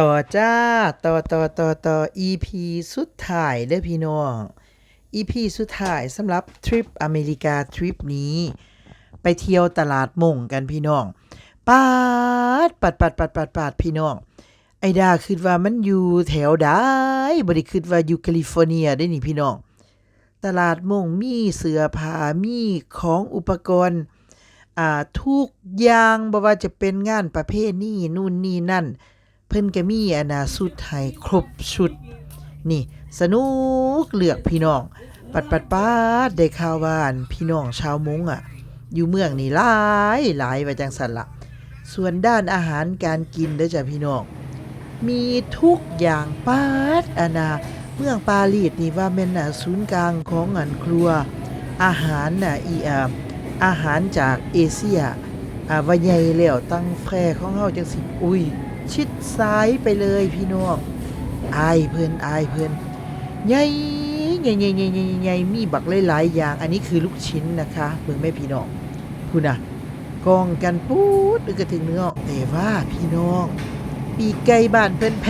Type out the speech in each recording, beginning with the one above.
ต่อจ้า ต่อต่อต่อต่อ EP สุดท้ายเด้อพี่น้อง EP สุดท้ายสำหรับทริปอเมริกาทริปนี้ ไปเที่ยวตลาดมงกันพี่น้องปาดปัดปัดปัดปัดปัดพี่น้อง ไอดาคิดว่ามันอยู่แถวใดบ่ได้คิดว่าอยู่แคลิฟอร์เนียได้นี่พี่น้อง ตลาดมงมีเสื้อผ้ามีของอุปกรณ์อ่าทุกอย่างบ่ว่าจะเป็นงานประเภทนี้นู่นนี่นั่น เพิ่นก็มีอนาสุดให้ครบชุด นี่ สนุกเลือกพี่น้อง ปัดปัดปัดได้ข่าวว่านพี่น้องชาวมงอะ อยู่เมืองนี่หลายหลายว่าจังสันละส่วนด้านอาหารการกินเด้อจ้ะพี่น้อง มีทุกอย่างปาดอานา เมืองปารีสนี่ว่าแม่นน่ะศูนย์กลางของงานครัว อาหารน่ะอีอาอาหารจากเอเชียอ่าว่าใหญ่แล้วตั้งแพร่ของเฮาจังสิอุ้ย ชิดซ้ายไปเลยพี่น้องอายเพิ่อนอายเพิ่อนใหญ่ใหญ่ใหญ่ใหญ่ใหญ่ใหญ่มีบักหลายๆอย่าง อันนี้คือลูกชิ้นนะคะเบิ่งแม่พี่น้องพูดนะกองกันปูดอึกระถึงเนื้อแต่ว่าพี่น้อง ปีกไก่บ้านเพิ่นแพ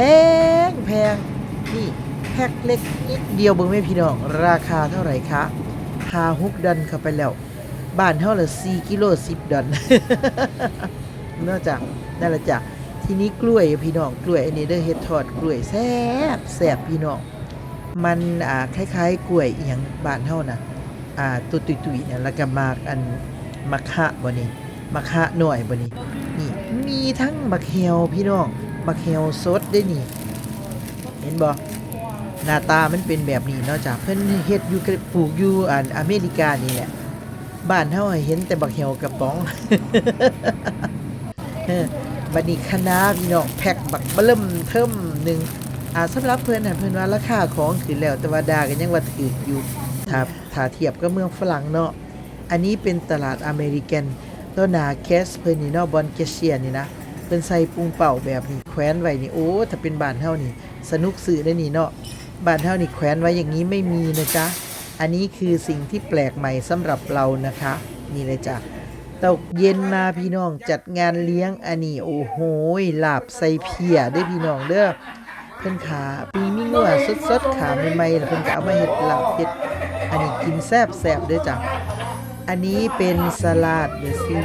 งแพงนี่แพ็คเล็กนิดเดียวเบิ่งแม่พี่น้อง ราคาเท่าไหร่คะหาหกดอลเข้าไปแล้วบ้านเท่าละ4กิโล10ดอลนอกจากนั่นแหละจ้ะ ทีนี้กล้วยพี่น้องกล้วยอันนี้เด้อเฮ็ดทอดกล้วยแซ่บแซ่บพี่น้องมันอ่าคล้ายๆกล้วยอหยังบ้านเฮานะอ่าตุยๆเนี่ยแล้วก็มากอันมักฮะบ่นี่มักฮะหน่อยบ่นี่นี่มีทั้งบักเฮวพี่น้องบักเฮวสดได้นี่ เห็นบ่หน้าตามันเป็นแบบนี้เนาะจ้ะเพิ่นเฮ็ดอยู่ปลูกอยู่อันอเมริกานี่แหละบ้านเฮาเห็นแต่บักเฮวกระป๋อง บันี้คณะพี่น้องแพ็คบักเบิ่มเทิมหนึ่งอ่าสำหรับเพิ่นน่ะเพิ่นว่าราคาของขึ้นแล้วแต่ว่าดาก็ยังว่าถูกอยู่ถ้าถ้าเทียบกับเมืองฝรั่งเนาะอันนี้เป็นตลาดอเมริกันตัวหนาแคสเพิ่อนนี่เนาะบอนแคชเชียนี่นะเพิ่นใส่ปุงเป่าแบบนี้แขวนไว้นี่โอ้ถ้าเป็นบ้านเฮานี่ สนุกซื้อได้นี่เนาะบ้านเฮานี่แขวนไว้อย่างนี้ไม่มีนะจ๊ะอันนี้คือสิ่งที่แปลกใหม่สำหรับเรานะคะ นี่เลยจ้ะ ตกเย็นมาพี่น้องจัดงานเลี้ยงอันนี้โอ้โหยลาบใส่เพียเด้อพี่น้องเด้อเพิ่นขาปีมีงัวสดๆขาใหม่ๆเพิ่นก็เอามาเฮ็ดลาบเฮ็ดอันนี้กินแซ่บๆเด้อจ้ะอันนี้เป็นสลัดเดอซี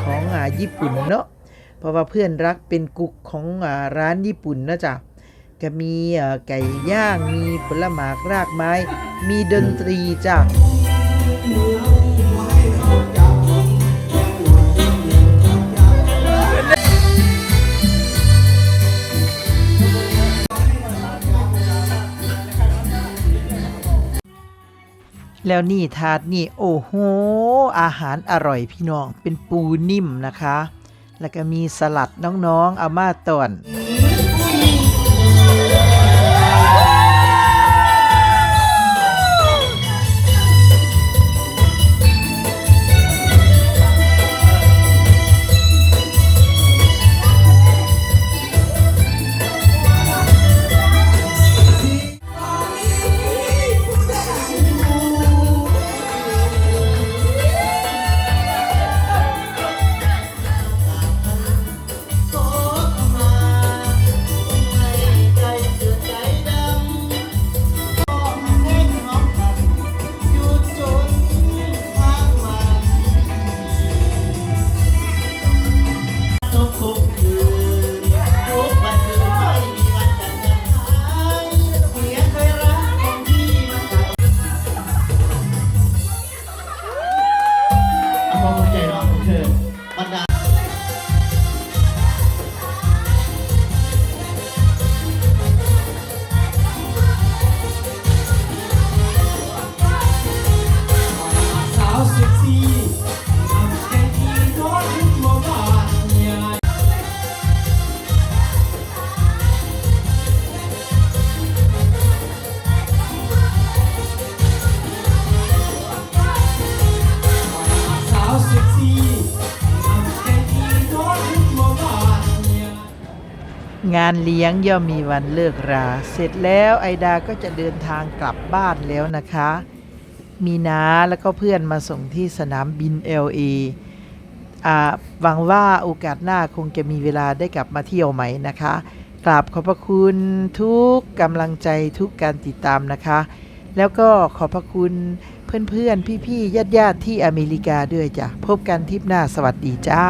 ของอญี่ปุ่นเนาะเพราะว่าเพื่อนรักเป็นกุกของอร้านญี่ปุ่นนะจ้ะก็มีไก่ย่างมีผลหมากรากไม้ มีดนตรีจ้ะ แล้วนี่ถาดนี่โอ้โห อาหารอร่อยพี่น้อง เป็นปูนิ่มนะคะ แล้วก็มีสลัดน้องๆเอามาตอน งานเลี้ยงย่อมมีวันเลิกรา เสร็จแล้วไอดาก็จะเดินทางกลับบ้านแล้วนะคะ มีน้าแล้วก็เพื่อนมาส่งที่สนามบิน LA อ่าหวังว่าโอกาสหน้าคงจะมีเวลาได้กลับมาเที่ยวใหม่นะคะ กราบขอบพระคุณทุกกำลังใจทุกการติดตามนะคะ แล้วก็ขอบพระคุณเพื่อนๆ พี่ๆญาติๆที่อเมริกาด้วยจ้ะ พบกันทริปหน้าสวัสดีจ้า